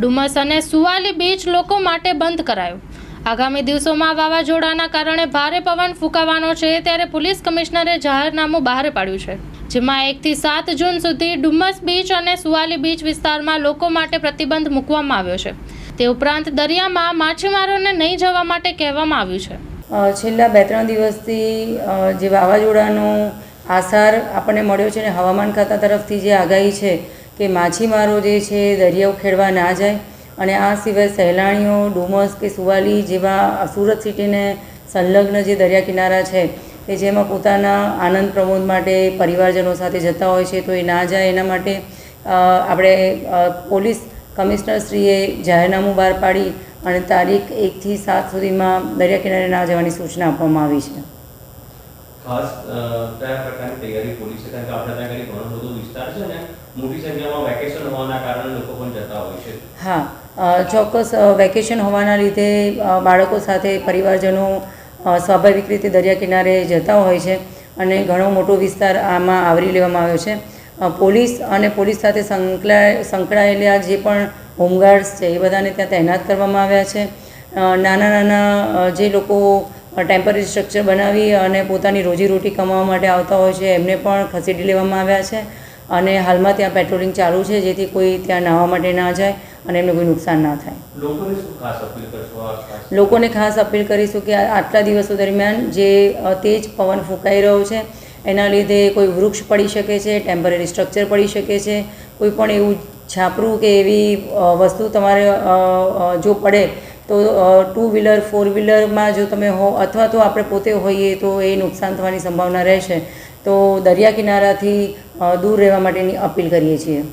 ડુમસ અને સુવાલી બીચ લોકો માટે બંધ કરાયો. આગામી દિવસોમાં વાવાઝોડાના કારણે ભારે પવન ફૂંકાવાનો છે ત્યારે પોલીસ કમિશનરે જાહેરનામું બહાર પાડ્યું છે. જેમાં એકથી સાત જૂન સુધી ડુમસ બીચ અને સુવાલી બીચ વિસ્તારમાં લોકો માટે પ્રતિબંધ મૂકવામાં આવ્યો છે. તે ઉપરાંત દરિયામાં માછીમારોને નહીં જવા માટે કહેવામાં આવ્યું છે. છેલ્લા બે ત્રણ દિવસથી જે વાવાઝોડાનો આસાર આપણને મળ્યો છે ને હવામાન ખાતા તરફથી જે આગાહી છે કે માછીમારો જે છે દરિયો ખેડવા ના જાય અને આ સિવાય સહેલાણીઓ, ડુમસ કે સુવાલી જેવા સુરત સિટીને સંલગ્ન જે દરિયા કિનારા છે, કે જેમાં પોતાના આનંદ પ્રમોદ માટે પરિવારજનો સાથે જતા હોય છે, તો એ ના જાય એના માટે આપણે પોલીસ કમિશનરશ્રીએ જાહેરનામું બહાર પાડી અને તારીખ એકથી સાત સુધીમાં દરિયા કિનારે ના જવાની સૂચના આપવામાં આવી છે. ખાસ કયા પ્રકારની તૈયારી પોલીસે કારણ કે આપણે ત્યાં ઘણો બધો વિસ્તાર છે ને મોટી સંખ્યામાં વેકેશન હોવાના કારણે લોકો પણ જતા હોય છે. હા ચોક્કસ વેકેશન હોવાના લીધે બાળકો સાથે પરિવારજનો સ્વાભાવિક રીતે દરિયા કિનારે જતા હોય છે અને ઘણો મોટો વિસ્તાર આમાં આવરી લેવામાં આવ્યો છે. પોલીસ અને પોલીસ સાથે સંકળાય, સંકળાયેલા જે પણ હોમગાર્ડ્સ છે, એ બધાને ત્યાં તૈનાત કરવામાં આવ્યા છે. નાના નાના જે લોકો ટેમ્પરરી સ્ટ્રક્ચર બનાવી અને પોતાની રોજીરોટી કમાવા માટે આવતા હોય છે, એમને પણ ખસેડી લેવામાં આવ્યા છે. અને હાલમાં ત્યાં પેટ્રોલિંગ ચાલુ છે જેથી કોઈ ત્યાં નાહવા માટે ના જાય અને એમને કોઈ નુકસાન ના થાય. લોકોને ખાસ અપીલ કરશો કે આ- આટલા દિવસો દરમિયાન જે તેજ પવન ફૂંકાઈ રહ્યો છે એના લીધે કોઈ વૃક્ષ પડી શકે છે ટેમ્પરરી સ્ટ્રક્ચર પડી શકે છે કોઈ પણ એવું છાપરું કે એવી વસ્તુ તમારે જો પડે તો ટુ વ્હીલર ફોર વ્હીલરમાં જો તમે હો અથવા તો આપણે પોતે હોઈએ તો એ નુકસાન થવાની સંભાવના રહેશે. તો દરિયા કિનારાથી દૂર રહેવા માટેની અપીલ કરીએ છીએ.